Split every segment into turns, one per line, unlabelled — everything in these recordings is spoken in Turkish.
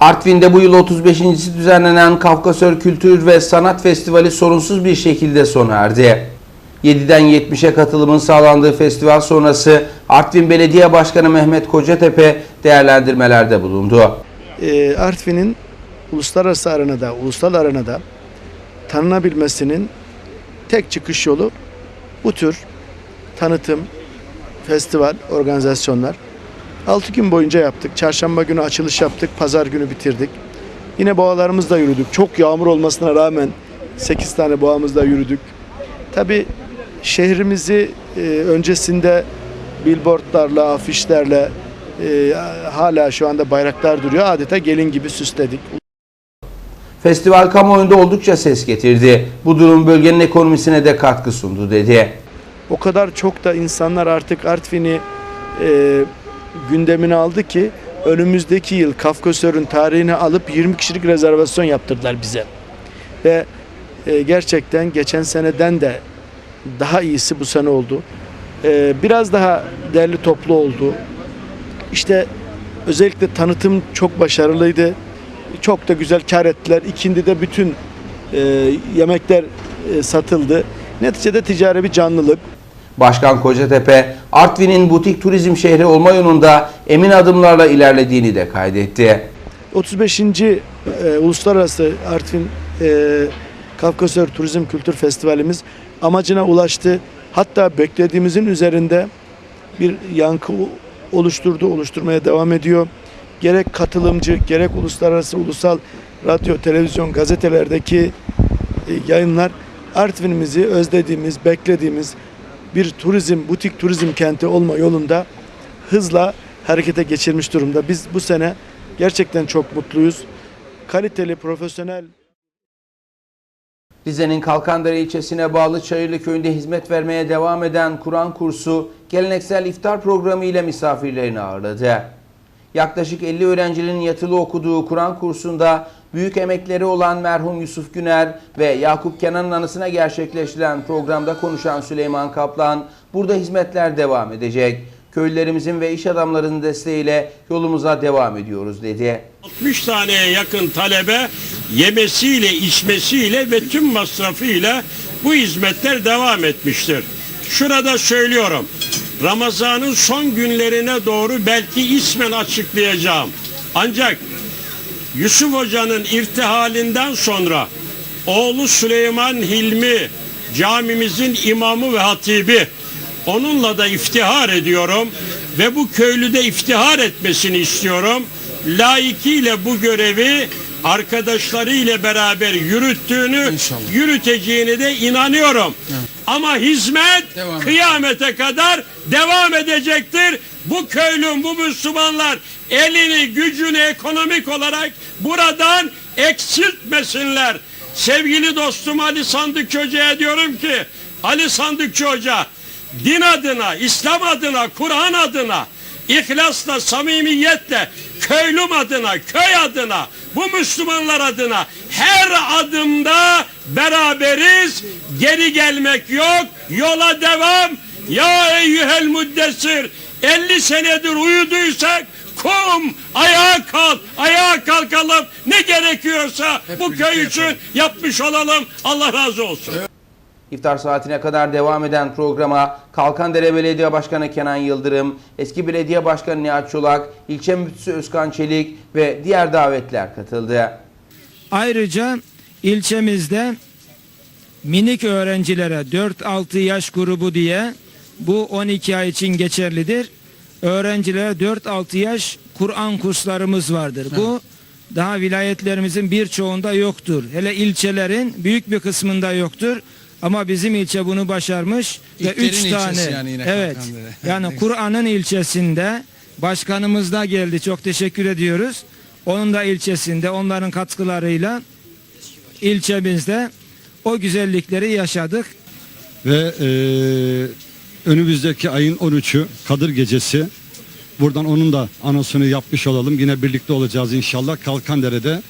Artvin'de bu yıl 35.si düzenlenen Kafkasör Kültür ve Sanat Festivali sorunsuz bir şekilde sona erdi. 7'den 70'e katılımın sağlandığı festival sonrası Artvin Belediye Başkanı Mehmet Kocatepe değerlendirmelerde bulundu.
e, Artvin'in uluslararası arenada, ulusal arenada tanınabilmesinin tek çıkış yolu bu tür tanıtım, festival, organizasyonlar. 6 gün boyunca yaptık. Çarşamba günü açılış yaptık, pazar günü bitirdik. Yine boğalarımızla yürüdük. Çok yağmur olmasına rağmen 8 tane boğamızla yürüdük. Tabi şehrimizi e, öncesinde billboardlarla, afişlerle e, hala şu anda bayraklar duruyor. Adeta gelin gibi süsledik.
Festival kamuoyunda oldukça ses getirdi. Bu durum bölgenin ekonomisine de katkı sundu dedi.
O kadar çok da insanlar artık Artvin'i e, gündemine aldı ki önümüzdeki yıl Kafkasör'ün tarihini alıp 20 kişilik rezervasyon yaptırdılar bize. Ve e, gerçekten geçen seneden de daha iyisi bu sene oldu. E, biraz daha derli toplu oldu. İşte özellikle tanıtım çok başarılıydı. Çok da güzel kar ettiler. İkindi de bütün e, yemekler e, satıldı. Neticede ticari bir canlılık.
Başkan Kocatepe, Artvin'in butik turizm şehri olma yolunda emin adımlarla ilerlediğini de kaydetti.
35. e, Uluslararası Artvin e, Kafkasör Turizm Kültür Festivalimiz amacına ulaştı. Hatta beklediğimizin üzerinde bir yankı oluşturdu, oluşturmaya devam ediyor. Gerek katılımcı, gerek uluslararası, ulusal radyo, televizyon, gazetelerdeki e, yayınlar Artvin'imizi özlediğimiz, beklediğimiz bir turizm, butik turizm kenti olma yolunda hızla harekete geçirmiş durumda. Biz bu sene gerçekten çok mutluyuz. Kaliteli, profesyonel
Rize'nin Kalkandere ilçesine bağlı Çayırlı köyünde hizmet vermeye devam eden Kur'an kursu geleneksel iftar programı ile misafirlerini ağırladı. Yaklaşık 50 öğrencinin yatılı okuduğu Kur'an kursunda büyük emekleri olan merhum Yusuf Güner ve Yakup Kenan'ın anısına gerçekleştirilen programda konuşan Süleyman Kaplan, burada hizmetler devam edecek. Köylülerimizin ve iş adamlarının desteğiyle yolumuza devam ediyoruz dedi.
60 taneye yakın talebe yemesiyle, içmesiyle ve tüm masrafıyla bu hizmetler devam etmiştir. Şurada söylüyorum. Ramazan'ın son günlerine doğru belki ismen açıklayacağım. Ancak Yusuf Hoca'nın irtihalinden sonra oğlu Süleyman Hilmi camimizin imamı ve hatibi onunla da iftihar ediyorum ve bu köylüde iftihar etmesini istiyorum. Layıkıyla bu görevi arkadaşlarıyla beraber yürüttüğünü,
İnşallah.
yürüteceğini de inanıyorum. Ama hizmet
Devam
kıyamete kadar devam edecektir. Bu köylüm, bu Müslümanlar elini, gücünü ekonomik olarak buradan eksiltmesinler. Sevgili dostum Ali Sandıkçı Hoca'ya diyorum ki, Ali Sandıkçı Hoca, din adına, İslam adına, Kur'an adına, ihlasla, samimiyetle, köylüm adına, köy adına, bu Müslümanlar adına her adımda beraberiz. Geri gelmek yok. Yola devam. Ya eyyühel müddessir. 50 senedir uyuduysak kum, ayağa kalk, ayağa kalkalım. Ne gerekiyorsa bu
birlikte
köy için
yapalım.
yapmış olalım. Allah razı olsun.
İftar saatine kadar devam eden programa Kalkandere Belediye Başkanı Kenan Yıldırım, eski belediye başkanı Nihat Çolak, ilçe müftüsü Özkan Çelik ve diğer davetler katıldı.
Ayrıca ilçemizde minik öğrencilere 4-6 yaş grubu diye bu 12 ay için geçerlidir. Öğrencilere 4-6 yaş Kur'an kurslarımız vardır. Bu daha vilayetlerimizin birçoğunda yoktur. Hele ilçelerin büyük bir kısmında yoktur. Ama bizim ilçe bunu başarmış ve
İlklerin
3
ilçesi
tane
yani yine
evet yani. Kur'an'ın ilçesinde başkanımız da geldi. Çok teşekkür ediyoruz. Onun da ilçesinde onların katkılarıyla ilçemizde o güzellikleri yaşadık.
ve e, önümüzdeki ayın 13'ü Kadir Gecesi. Buradan onun da anonsunu yapmış olalım. Yine birlikte olacağız inşallah. Kalkandere'de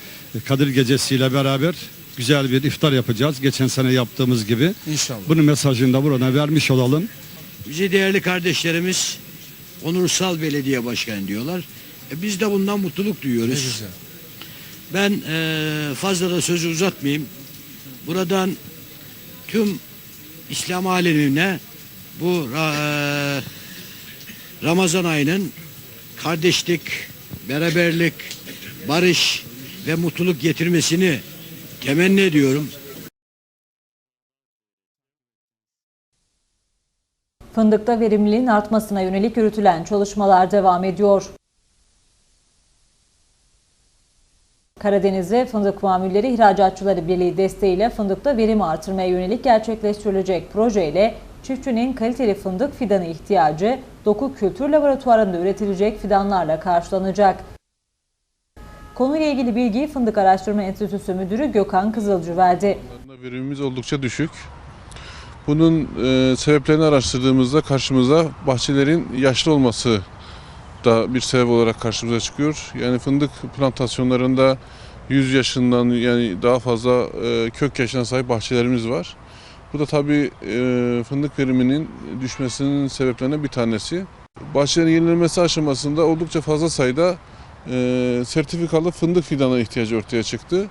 Kadir Gecesi ile beraber güzel bir iftar yapacağız. Geçen sene yaptığımız gibi.
İnşallah.
Bunun mesajını da buradan vermiş olalım.
Bize değerli kardeşlerimiz onursal belediye başkanı diyorlar. E biz de bundan mutluluk
Ne
duyuyoruz.
güzel.
Ben eee, fazla da sözü uzatmayayım. Buradan tüm İslam alemine bu eee, Ramazan ayının kardeşlik, beraberlik, barış ve mutluluk getirmesini temenni ediyorum.
Fındıkta verimliliğin artmasına yönelik yürütülen çalışmalar devam ediyor. Karadeniz'de Fındık Mamulleri İhracatçıları Birliği desteğiyle fındıkta verimi artırmaya yönelik gerçekleştirilecek projeyle çiftçinin kaliteli fındık fidanı ihtiyacı Doku Kültür Laboratuvarı'nda üretilecek fidanlarla karşılanacak. Konuyla ilgili bilgiyi Fındık Araştırma Enstitüsü Müdürü Gökhan Kızılcı verdi.
Verimimiz oldukça düşük. Bunun e, sebeplerini araştırdığımızda karşımıza bahçelerin yaşlı olması da bir sebep olarak karşımıza çıkıyor. Yani fındık plantasyonlarında 100 yaşından yani daha fazla e, kök yaşına sahip bahçelerimiz var. Bu da tabii e, fındık veriminin düşmesinin sebeplerinden bir tanesi. Bahçelerin yenilenmesi aşamasında oldukça fazla sayıda e, sertifikalı fındık fidanı ihtiyacı ortaya çıktı.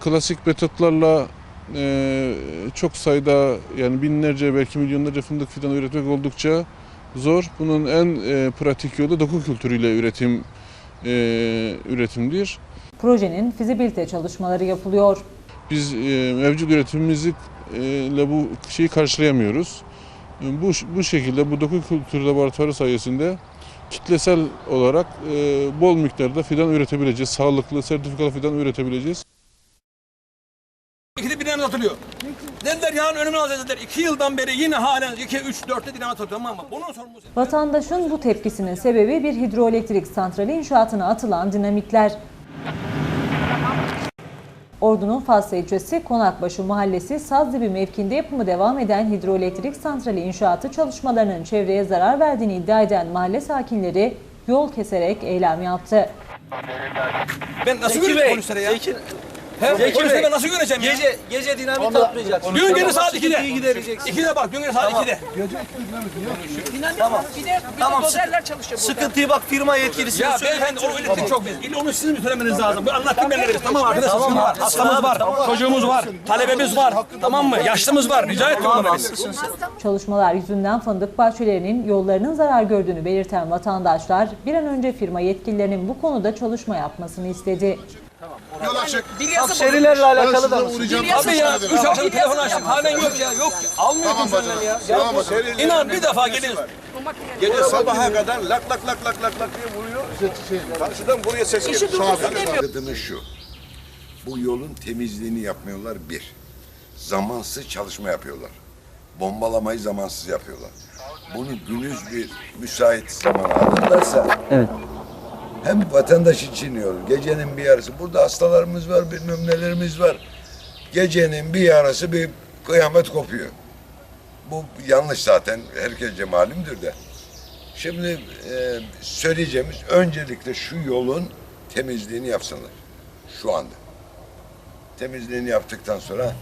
Klasik metotlarla e, çok sayıda yani binlerce belki milyonlarca fındık fidanı üretmek oldukça zor. Bunun en e, pratik yolu doku kültürüyle üretim e, üretimdir.
Projenin fizibilite çalışmaları yapılıyor.
Biz e, mevcut üretimimizi ile bu şeyi karşılayamıyoruz. E, Bu bu şekilde bu doku kültürü laboratuvarı sayesinde kitlesel olarak e, bol miktarda fidan üretebileceğiz. Sağlıklı, sertifikalı fidan üretebileceğiz.
İkide bir dinamit atılıyor. Dediler yarın önüme alacağız dediler. İki yıldan beri yine halen 2, 3, 4'te dinamit atıyor ama bunun sorumlusu...
Vatandaşın bu tepkisinin sebebi bir hidroelektrik santrali inşaatına atılan dinamitler. Ordu'nun Faslı ilçesi Konakbaşı mahallesi Sazdibi mevkinde yapımı devam eden hidroelektrik santrali inşaatı çalışmalarının çevreye zarar verdiğini iddia eden mahalle sakinleri yol keserek eylem yaptı.
Ben nasıl göreceğim polislere ya? Zeki, He, polislere ben nasıl göreceğim ya?
Gece gece dinamit atmayacaksın.
Dün gece saat 2'de.
Sıkıntıyı gidereceksin.
2'de bak dün gece saat 2'de.
Tamam. Tamam. Sıkıntıyı bak firma yetkilisi.
Ya beyefendi o elektrik çok biz. İlla onu sizin mi söylemeniz lazım? Bu anlattım ben nereye? Tamam arkadaşlar
Tamam,
tamam, var. Hastamız var. Çocuğumuz var. Talebemiz var. Tamam mı? Yaşlımız var. Rica ettim onlara biz.
Çalışmalar yüzünden fındık bahçelerinin yollarının zarar gördüğünü belirten vatandaşlar bir an önce firma yetkililerinin bu konuda çalışma yapmasını istedi.
Yol açık.
Şerilerle alakalı da mı?
Abi ya 3 akşam telefon açtım. Halen yok ya. Yok. Almıyor
Tamam
kimse
bacım.
ya.
Tamam bacım.
İnan bir defa gelin.
Gece sabaha kadar lak lak lak lak lak lak diye vuruyor. Karşıdan buraya ses geliyor.
Sıkıntımız şu. Bu yolun temizliğini yapmıyorlar bir. Zamansız çalışma yapıyorlar. Bombalamayı zamansız yapıyorlar. Bunu günüz bir müsait zamana alırlarsa hem vatandaş için iyi olur. Gecenin bir yarısı. Burada hastalarımız var, bilmem nelerimiz var. Gecenin bir yarısı bir kıyamet kopuyor. Bu yanlış zaten. Herkesce malumdur da. Şimdi e, söyleyeceğimiz öncelikle şu yolun temizliğini yapsınlar. Şu anda. Temizliğini yaptıktan sonra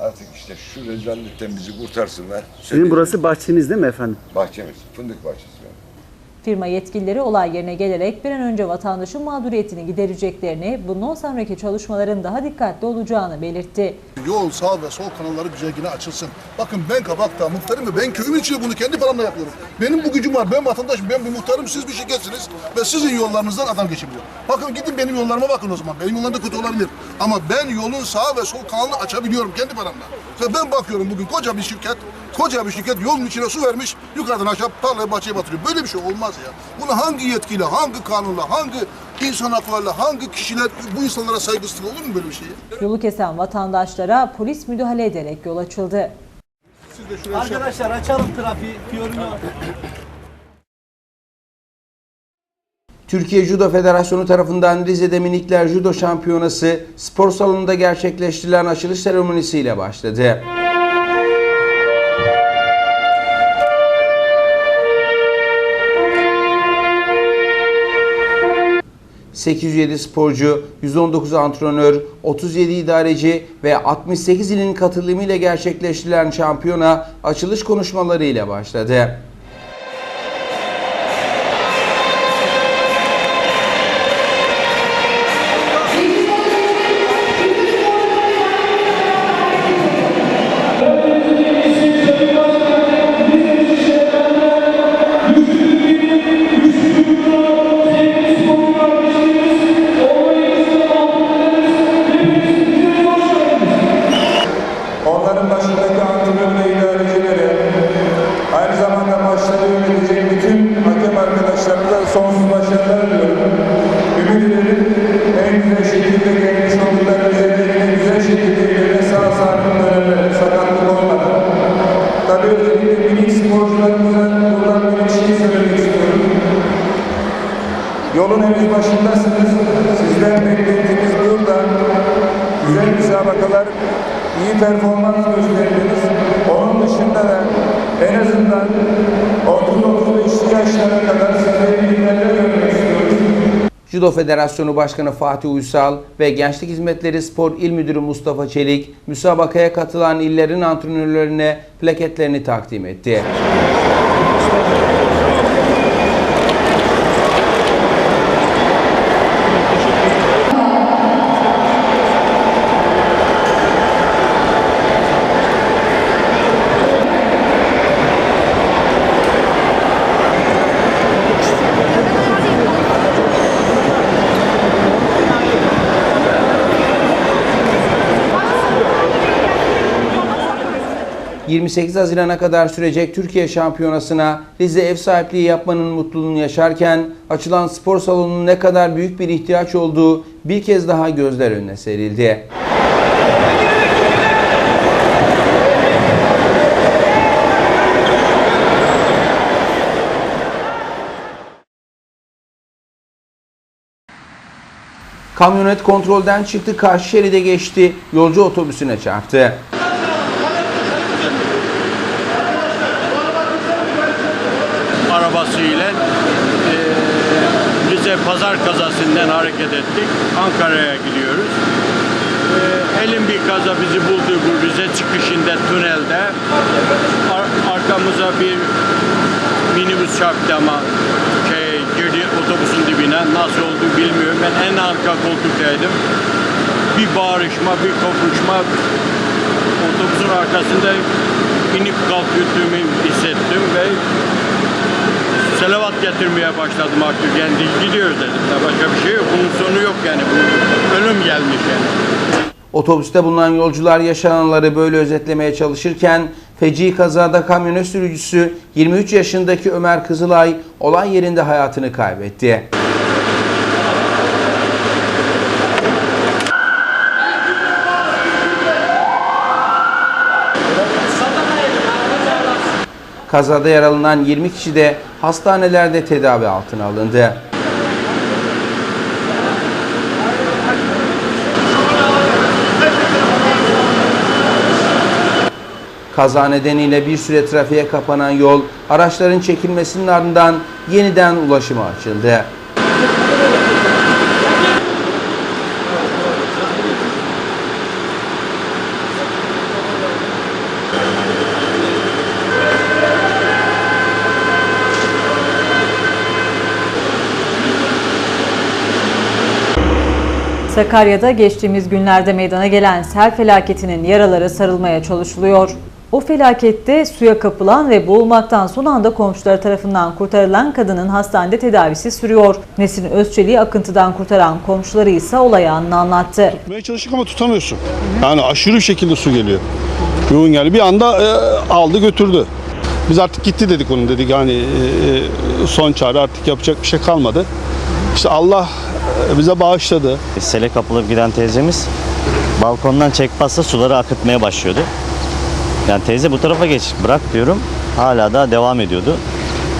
artık işte şu rezallikten bizi kurtarsınlar.
Sizin burası bahçeniz değil mi efendim?
bahçemiz. Fındık bahçesi. yani.
Firma yetkilileri olay yerine gelerek bir an önce vatandaşın mağduriyetini gidereceklerini, bundan sonraki çalışmaların daha dikkatli olacağını belirtti.
Yol, sağ ve sol kanalları güzel yine açılsın. Bakın ben Kabak'ta muhtarım ve ben köyüm için bunu kendi paramla yapıyorum. Benim bu gücüm var. Ben vatandaşım, ben bir muhtarım, siz bir şirketsiniz ve sizin yollarınızdan adam geçebiliyor. Bakın gidin benim yollarıma bakın o zaman. Benim yollarım da kötü olabilir. Ama ben yolun sağ ve sol kanalını açabiliyorum kendi paramla. Ve ben bakıyorum bugün koca bir şirket, koca bir şirket yolun içine su vermiş, yukarıdan aşağı tarlaya bahçeye batırıyor. Böyle bir şey olmaz ya. Bunu hangi yetkili, hangi kanunla, hangi insan haklarıyla, hangi kişiler bu insanlara saygısızlık olur mu böyle bir şey?
Yolu kesen vatandaşlara polis müdahale ederek yol açıldı.
Arkadaşlar açalım trafiği. Görünüyor.
Türkiye Judo Federasyonu tarafından Rize'de Minikler Judo Şampiyonası spor salonunda gerçekleştirilen açılış seremonisiyle başladı. 807 sporcu, 119 antrenör, 37 idareci ve 68 ilin katılımıyla gerçekleştirilen şampiyona açılış konuşmalarıyla başladı.
Güzel müsabakalar, iyi performans gösterdiniz. Onun dışında da en azından 30-35 yaşlara kadar sizleri liderle görmek istiyoruz.
Judo Federasyonu Başkanı Fatih Uysal ve Gençlik Hizmetleri Spor İl Müdürü Mustafa Çelik müsabakaya katılan illerin antrenörlerine plaketlerini takdim etti. ...28 Haziran'a kadar sürecek Türkiye Şampiyonası'na Rize ev sahipliği yapmanın mutluluğunu yaşarken... ...açılan spor salonunun ne kadar büyük bir ihtiyaç olduğu bir kez daha gözler önüne serildi. Kamyonet kontrolden çıktı, karşı şeride geçti, yolcu otobüsüne çarptı.
Pazar kazasından hareket ettik. Ankara'ya gidiyoruz. Eee, elin bir kaza bizi buldu bu Rize çıkışında tünelde. Ar- arkamıza bir minibüs çarptı ama şey, girdi otobüsün dibine. Nasıl oldu bilmiyorum. Ben en arka koltuktaydım. Bir bağırışma, bir kokuşma otobüsün arkasında inip kalktığımı hissettim ve selavat getirmeye başladım artık. Yani gidiyoruz dedim. Ya başka bir şey yok. Bunun sonu yok yani. Ölüm gelmiş yani.
Otobüste bulunan yolcular yaşananları böyle özetlemeye çalışırken feci kazada kamyonet sürücüsü 23 yaşındaki Ömer Kızılay olay yerinde hayatını kaybetti. Kazada yaralanan 20 kişi de hastanelerde tedavi altına alındı. Kaza nedeniyle bir süre trafiğe kapanan yol araçların çekilmesinin ardından yeniden ulaşıma açıldı.
Sakarya'da geçtiğimiz günlerde meydana gelen sel felaketinin yaraları sarılmaya çalışılıyor. O felakette suya kapılan ve boğulmaktan son anda komşuları tarafından kurtarılan kadının hastanede tedavisi sürüyor. Nesin Özçelik'i akıntıdan kurtaran komşuları ise olay anını anlattı.
Tutmaya çalıştık ama tutamıyorsun. Yani aşırı şekilde su geliyor. Yoğun geldi. Bir anda e, aldı götürdü. Biz artık gitti dedik onu dedik. Yani e, son çare artık yapacak bir şey kalmadı. İşte Allah e, bize bağışladı.
Sele kapılıp giden teyzemiz balkondan çekpasla suları akıtmaya başlıyordu. Yani teyze bu tarafa geç bırak diyorum. Hala da devam ediyordu.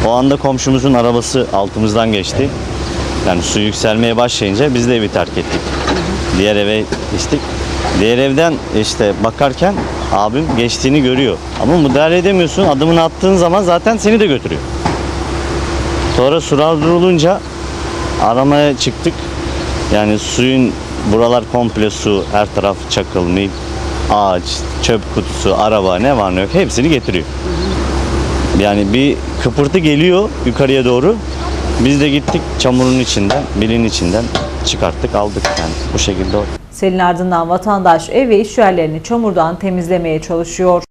O anda komşumuzun arabası altımızdan geçti. Yani su yükselmeye başlayınca biz de evi terk ettik. Diğer eve geçtik. Diğer evden işte bakarken abim geçtiğini görüyor. Ama müdahale edemiyorsun. Adımını attığın zaman zaten seni de götürüyor. Sonra sular durulunca aramaya çıktık. Yani suyun buralar komple su, her taraf çakıl, mil, ağaç, çöp kutusu, araba ne var ne yok hepsini getiriyor. Yani bir kıpırtı geliyor yukarıya doğru. Biz de gittik çamurun içinden, bilin içinden çıkarttık aldık yani bu şekilde.
Selin ardından vatandaş ev ve iş yerlerini çamurdan temizlemeye çalışıyor.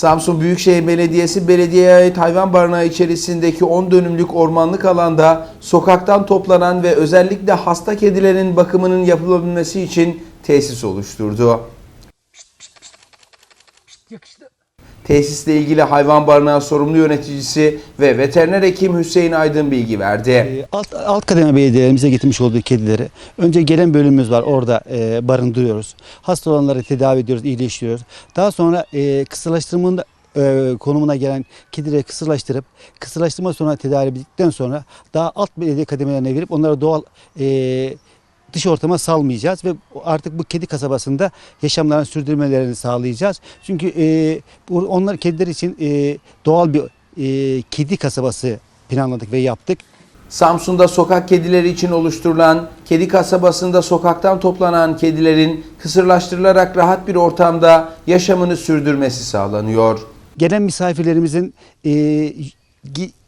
Samsun Büyükşehir Belediyesi belediyeye ait hayvan barınağı içerisindeki 10 dönümlük ormanlık alanda sokaktan toplanan ve özellikle hasta kedilerin bakımının yapılabilmesi için tesis oluşturdu. Tesisle ilgili hayvan barınağı sorumlu yöneticisi ve veteriner hekim Hüseyin Aydın bilgi verdi.
Alt, alt kademe belediyelerimize getirmiş olduğu kedileri önce gelen bölümümüz var orada e, barındırıyoruz. Hasta olanları tedavi ediyoruz, iyileştiriyoruz. Daha sonra e, kısırlaştırmanın e, konumuna gelen kedileri kısırlaştırıp kısırlaştırma sonra tedavi bittikten sonra daha alt belediye kademelerine verip onlara doğal e, dış ortama salmayacağız ve artık bu kedi kasabasında yaşamlarını sürdürmelerini sağlayacağız. Çünkü e, bu, onlar kediler için e, doğal bir e, kedi kasabası planladık ve yaptık.
Samsun'da sokak kedileri için oluşturulan kedi kasabasında sokaktan toplanan kedilerin kısırlaştırılarak rahat bir ortamda yaşamını sürdürmesi sağlanıyor.
Gelen misafirlerimizin e,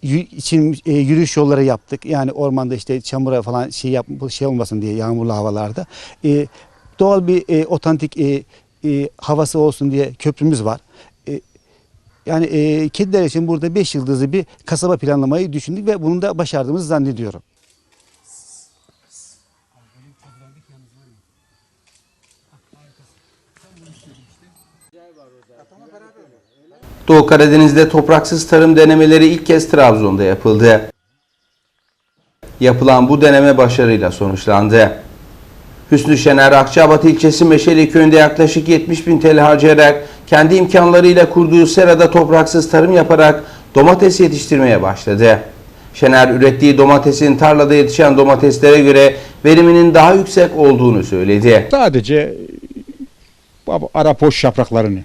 için e, yürüyüş yolları yaptık. Yani ormanda işte çamura falan şey yap şey olmasın diye yağmurlu havalarda. E, doğal bir e, otantik e, e, havası olsun diye köprümüz var. E, yani e, kediler için burada 5 yıldızlı bir kasaba planlamayı düşündük ve bunu da başardığımızı zannediyorum.
Doğu Karadeniz'de topraksız tarım denemeleri ilk kez Trabzon'da yapıldı. Yapılan bu deneme başarıyla sonuçlandı. Hüsnü Şener, Akçabat ilçesi Meşeli köyünde yaklaşık 70 bin TL harcayarak kendi imkanlarıyla kurduğu serada topraksız tarım yaparak domates yetiştirmeye başladı. Şener ürettiği domatesin tarlada yetişen domateslere göre veriminin daha yüksek olduğunu söyledi.
Sadece ara boş yapraklarını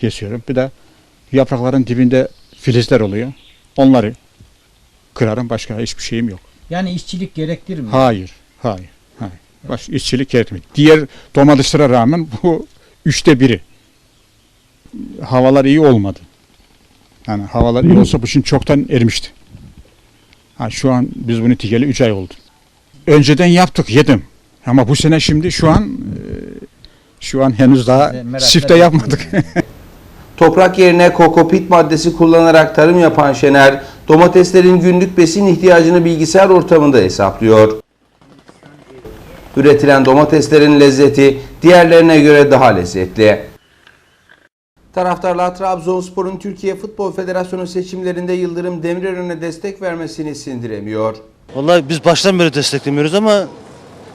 kesiyorum. Bir de yaprakların dibinde filizler oluyor. Onları kırarım. Başka hiçbir şeyim yok.
Yani işçilik gerektirir mi?
Hayır, hayır, hayır. Baş, işçilik gerekmiyor. Diğer domateslere rağmen bu üçte biri. Havalar iyi olmadı. Yani havalar iyi olsa bu şimdi çoktan erimişti. Ha, şu an biz bunu tikeli 3 ay oldu. Önceden yaptık, yedim. Ama bu sene şimdi şu an şu an henüz daha sifte yapmadık.
Toprak yerine kokopit maddesi kullanarak tarım yapan Şener, domateslerin günlük besin ihtiyacını bilgisayar ortamında hesaplıyor. Üretilen domateslerin lezzeti diğerlerine göre daha lezzetli. Taraftarlar Trabzonspor'un Türkiye Futbol Federasyonu seçimlerinde Yıldırım Demirören'e destek vermesini sindiremiyor.
Vallahi biz baştan beri desteklemiyoruz ama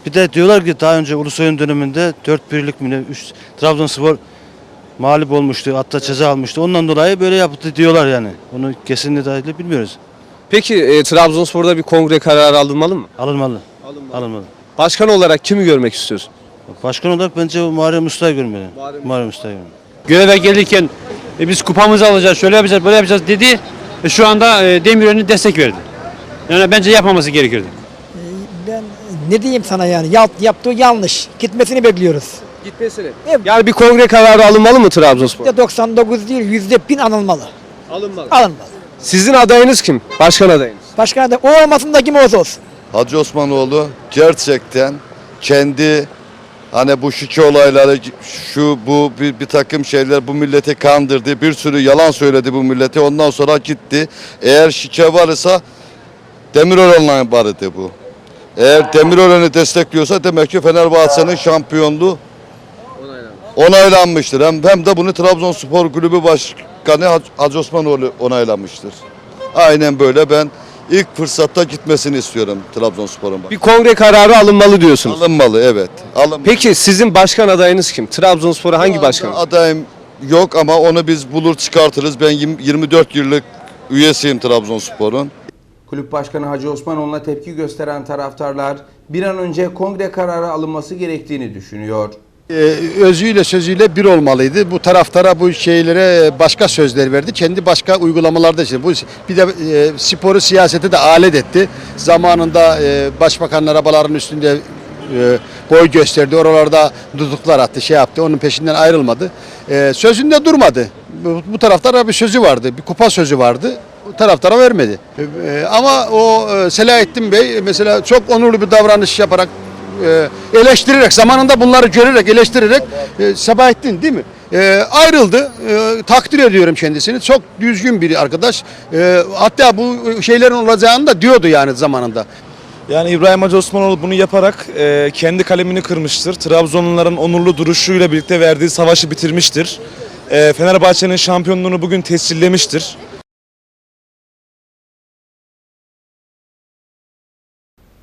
bir de diyorlar ki daha önce Ulusoy'un döneminde 4 birlik mi ne 3 Trabzonspor mağlup olmuştu. Hatta ceza almıştı. Ondan dolayı böyle yaptı diyorlar yani. Onu kesinlikle dahil bilmiyoruz.
Peki e, Trabzonspor'da bir kongre kararı alınmalı mı?
Alınmalı. Alınmalı.
Başkan olarak kimi görmek istiyorsun?
Başkan olarak bence Muharrem Usta'yı görmeli. Muharrem Usta'yı görmeli.
Göreve gelirken e, biz kupamızı alacağız, şöyle yapacağız, böyle yapacağız dedi. E, şu anda e, Demirören'e destek verdi. Yani bence yapmaması gerekirdi.
Ben ne diyeyim sana yani Yap, yaptığı yanlış. Gitmesini bekliyoruz.
Gitmesini. Yani bir kongre kararı alınmalı mı Trabzonspor?
%99 değil yüzde bin alınmalı.
Alınmalı.
Alınmalı.
Sizin adayınız kim? Başkan adayınız.
Başkan da o olmasın da kim olursa olsun.
Hacı Osmanoğlu gerçekten kendi hani bu şike olayları şu bu bir, bir takım şeyler bu milleti kandırdı. Bir sürü yalan söyledi bu millete. Ondan sonra gitti. Eğer şike varsa Demirören'le vardı bu. Eğer Demirören'i destekliyorsa demek ki Fenerbahçe'nin şampiyonluğu onaylanmıştır. Hem, hem de bunu Trabzonspor Kulübü Başkanı Hac- Hacı Osmanoğlu onaylamıştır. Aynen böyle ben ilk fırsatta gitmesini istiyorum Trabzonspor'un.
Bir kongre kararı alınmalı diyorsunuz.
Alınmalı evet. Alınmalı.
Peki sizin başkan adayınız kim? Trabzonspor'a hangi başkan?
Adayım yok ama onu biz bulur çıkartırız. Ben yirmi- 24 yıllık üyesiyim Trabzonspor'un.
Kulüp Başkanı Hacı Osmanoğlu'na tepki gösteren taraftarlar bir an önce kongre kararı alınması gerektiğini düşünüyor.
Ee, özüyle sözüyle bir olmalıydı. Bu taraftara bu şeylere başka sözler verdi. Kendi başka uygulamalarda işte. Bu bir de e, sporu siyasete de alet etti. Zamanında e, başbakanın arabaların üstünde e, boy gösterdi. Oralarda duduklar attı, şey yaptı. Onun peşinden ayrılmadı. E, sözünde durmadı. Bu, bu taraftara bir sözü vardı. Bir kupa sözü vardı. Bu taraftara vermedi. E, ama o e, Selahattin Bey mesela çok onurlu bir davranış yaparak e, eleştirerek zamanında bunları görerek eleştirerek e, Sabahattin değil mi? E, ayrıldı. E, takdir ediyorum kendisini. Çok düzgün bir arkadaş. E, hatta bu şeylerin olacağını da diyordu yani zamanında.
Yani İbrahim Hacı Osmanoğlu bunu yaparak e, kendi kalemini kırmıştır. Trabzonluların onurlu duruşuyla birlikte verdiği savaşı bitirmiştir. E, Fenerbahçe'nin şampiyonluğunu bugün tescillemiştir.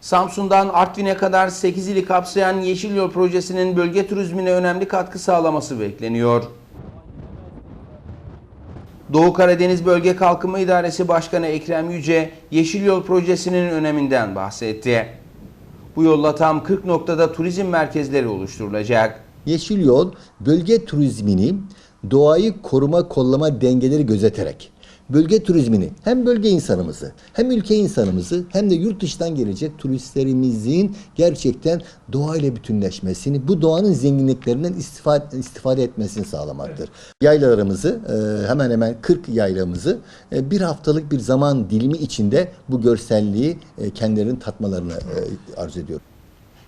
Samsun'dan Artvin'e kadar 8 ili kapsayan Yeşil Yol projesinin bölge turizmine önemli katkı sağlaması bekleniyor. Doğu Karadeniz Bölge Kalkınma İdaresi Başkanı Ekrem Yüce, Yeşil Yol projesinin öneminden bahsetti. Bu yolla tam 40 noktada turizm merkezleri oluşturulacak.
Yeşil Yol bölge turizmini doğayı koruma kollama dengeleri gözeterek bölge turizmini hem bölge insanımızı hem ülke insanımızı hem de yurt dışından gelecek turistlerimizin gerçekten doğayla bütünleşmesini, bu doğanın zenginliklerinden istifade, istifade etmesini sağlamaktır. Yaylalarımızı e, hemen hemen 40 yaylamızı e, bir haftalık bir zaman dilimi içinde bu görselliği e, kendilerinin tatmalarını arzu ediyorum.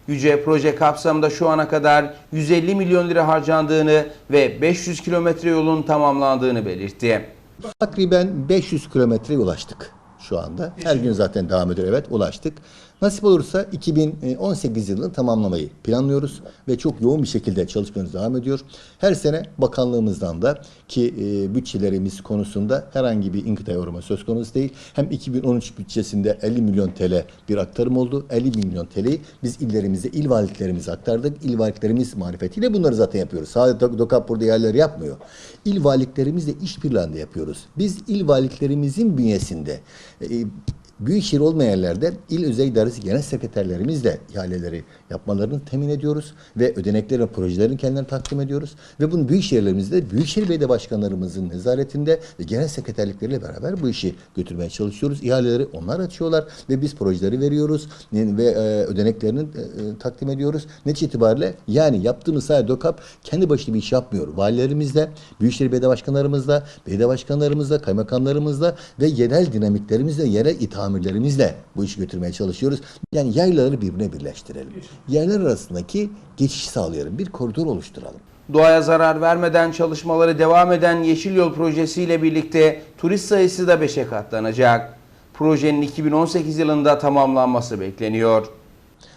Yüce proje kapsamında şu ana kadar 150 milyon lira harcandığını ve 500 kilometre yolun tamamlandığını belirtti.
Takriben 500 kilometreye ulaştık şu anda. Her gün zaten devam ediyor. Evet ulaştık. Nasip olursa 2018 yılını tamamlamayı planlıyoruz ve çok yoğun bir şekilde çalışmamız devam ediyor. Her sene bakanlığımızdan da ki e, bütçelerimiz konusunda herhangi bir inkıta uğrama söz konusu değil. Hem 2013 bütçesinde 50 milyon TL bir aktarım oldu. 50 milyon TL'yi biz illerimize, il valiliklerimize aktardık. İl valiliklerimiz marifetiyle bunları zaten yapıyoruz. Sadece Dok- DOKAP burada yerleri yapmıyor. İl valiliklerimizle işbirliğinde yapıyoruz. Biz il valiliklerimizin bünyesinde e, Büyükşehir olmayan yerlerde il özel idaresi genel sekreterlerimizle ihaleleri yapmalarını temin ediyoruz ve ödenekleri ve projelerini kendilerine takdim ediyoruz. Ve bunu büyük şehirlerimizde Büyükşehir Belediye Başkanlarımızın nezaretinde ve genel sekreterlikleriyle beraber bu işi götürmeye çalışıyoruz. İhaleleri onlar açıyorlar ve biz projeleri veriyoruz ve e, ödeneklerini e, e, takdim ediyoruz. Netice itibariyle yani yaptığımız sadece DOKAP kendi başına bir iş yapmıyor. Valilerimizle, Büyükşehir Belediye Başkanlarımızla, belediye başkanlarımızla, kaymakamlarımızla ve yerel dinamiklerimizle, yerel itamirlerimizle bu işi götürmeye çalışıyoruz. Yani yaylaları birbirine birleştirelim. Yerler arasındaki geçişi sağlayalım. Bir koridor oluşturalım.
Doğaya zarar vermeden çalışmaları devam eden Yeşil Yol projesiyle birlikte turist sayısı da 5'e katlanacak. Projenin 2018 yılında tamamlanması bekleniyor.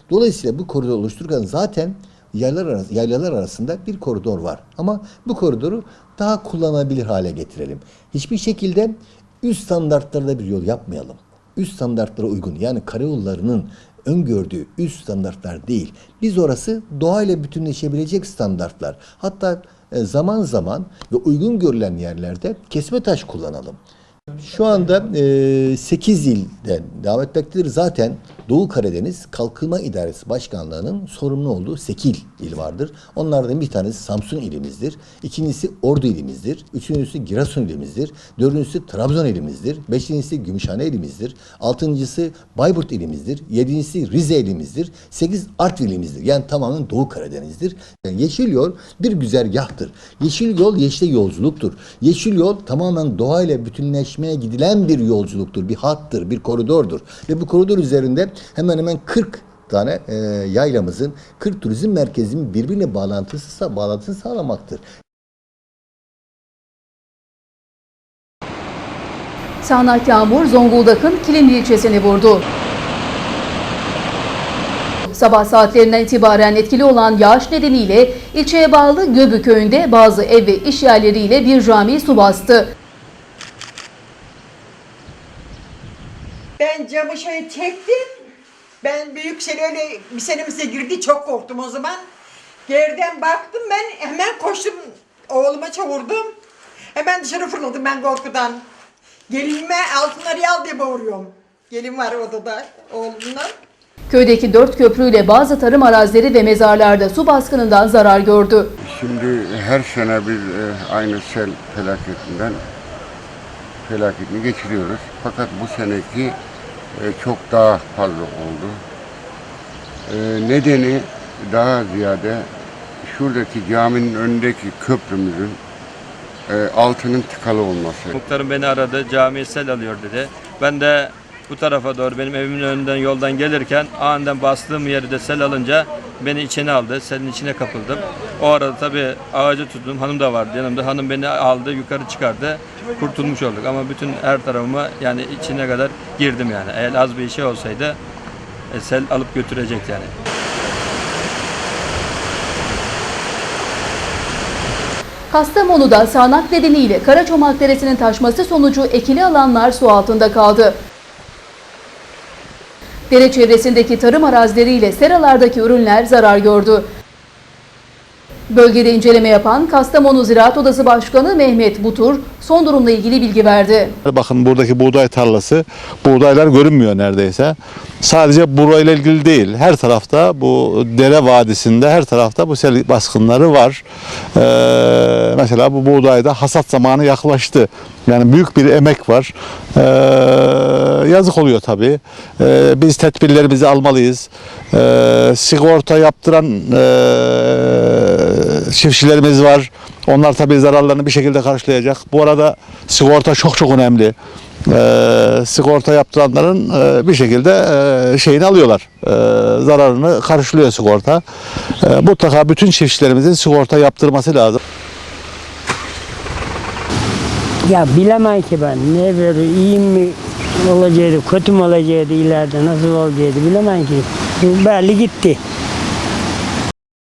Dolayısıyla bu koridor oluştururken zaten yaylalar, arası, yaylalar arasında bir koridor var. Ama bu koridoru daha kullanılabilir hale getirelim. Hiçbir şekilde üst standartlarda bir yol yapmayalım. Üst standartlara uygun yani karayollarının öngördüğü üst standartlar değil. Biz orası doğayla bütünleşebilecek standartlar. Hatta e, zaman zaman ve uygun görülen yerlerde kesme taş kullanalım. Şu anda e, 8 ilden devam etmektedir. Zaten Doğu Karadeniz Kalkınma İdaresi Başkanlığı'nın sorumlu olduğu 8 il vardır. Onlardan bir tanesi Samsun ilimizdir. İkincisi Ordu ilimizdir. Üçüncüsü Giresun ilimizdir. Dördüncüsü Trabzon ilimizdir. Beşincisi Gümüşhane ilimizdir. Altıncısı Bayburt ilimizdir. Yedincisi Rize ilimizdir. Sekiz Artvin ilimizdir. Yani tamamen Doğu Karadeniz'dir. Yani yeşil yol bir güzergahtır. Yeşil yol yeşile yolculuktur. Yeşil yol tamamen doğayla bütünleşmeye gidilen bir yolculuktur. Bir hattır, bir koridordur. Ve bu koridor üzerinde hemen hemen 40 tane e, yaylamızın 40 turizm merkezinin birbirine bağlantısı bağlantısını sağlamaktır.
Sağnak yağmur Zonguldak'ın Kilimli ilçesini vurdu. Sabah saatlerinden itibaren etkili olan yağış nedeniyle ilçeye bağlı Göbü köyünde bazı ev ve iş yerleriyle bir cami su bastı.
Ben camı şöyle çektim. Ben büyük şey öyle bir senemize girdi çok korktum o zaman. Geriden baktım ben hemen koştum oğluma çavurdum. Hemen dışarı fırladım ben korkudan. Gelinime altınları al diye bağırıyorum. Gelin var odada oğlumla.
Köydeki dört köprüyle bazı tarım arazileri ve mezarlarda su baskınından zarar gördü.
Şimdi her sene biz e, aynı sel felaketinden felaketini geçiriyoruz. Fakat bu seneki çok daha fazla oldu. E, nedeni daha ziyade şuradaki caminin önündeki köprümüzün e, altının tıkalı olması.
Muhtarım beni aradı, camiye sel alıyor dedi. Ben de bu tarafa doğru benim evimin önünden yoldan gelirken aniden bastığım yeri de sel alınca beni içine aldı. Selin içine kapıldım. O arada tabii ağacı tuttum. Hanım da vardı yanımda. Hanım beni aldı, yukarı çıkardı. Kurtulmuş olduk ama bütün her tarafıma yani içine kadar girdim yani. Eğer az bir şey olsaydı e, sel alıp götürecekti yani.
Kastamonu'da sağanak nedeniyle Karaçomak Deresi'nin taşması sonucu ekili alanlar su altında kaldı. Dere çevresindeki tarım arazileriyle seralardaki ürünler zarar gördü. Bölgede inceleme yapan Kastamonu Ziraat Odası Başkanı Mehmet Butur son durumla ilgili bilgi verdi.
Bakın buradaki buğday tarlası, buğdaylar görünmüyor neredeyse. Sadece burayla ilgili değil, her tarafta bu dere vadisinde her tarafta bu sel baskınları var. Ee, mesela bu buğdayda hasat zamanı yaklaştı. Yani büyük bir emek var. Ee, yazık oluyor tabii. Ee, biz tedbirlerimizi almalıyız. Ee, sigorta yaptıran ee, çiftçilerimiz var. Onlar tabii zararlarını bir şekilde karşılayacak. Bu arada sigorta çok çok önemli. Ee, sigorta yaptıranların e, bir şekilde e, şeyini alıyorlar. E, zararını karşılıyor sigorta. E, mutlaka bütün çiftçilerimizin sigorta yaptırması lazım.
Ya bilemem ki ben ne böyle iyi mi olacaktı, kötü mü olacaktı ileride nasıl olacaktı bilemem ki. Belli gitti.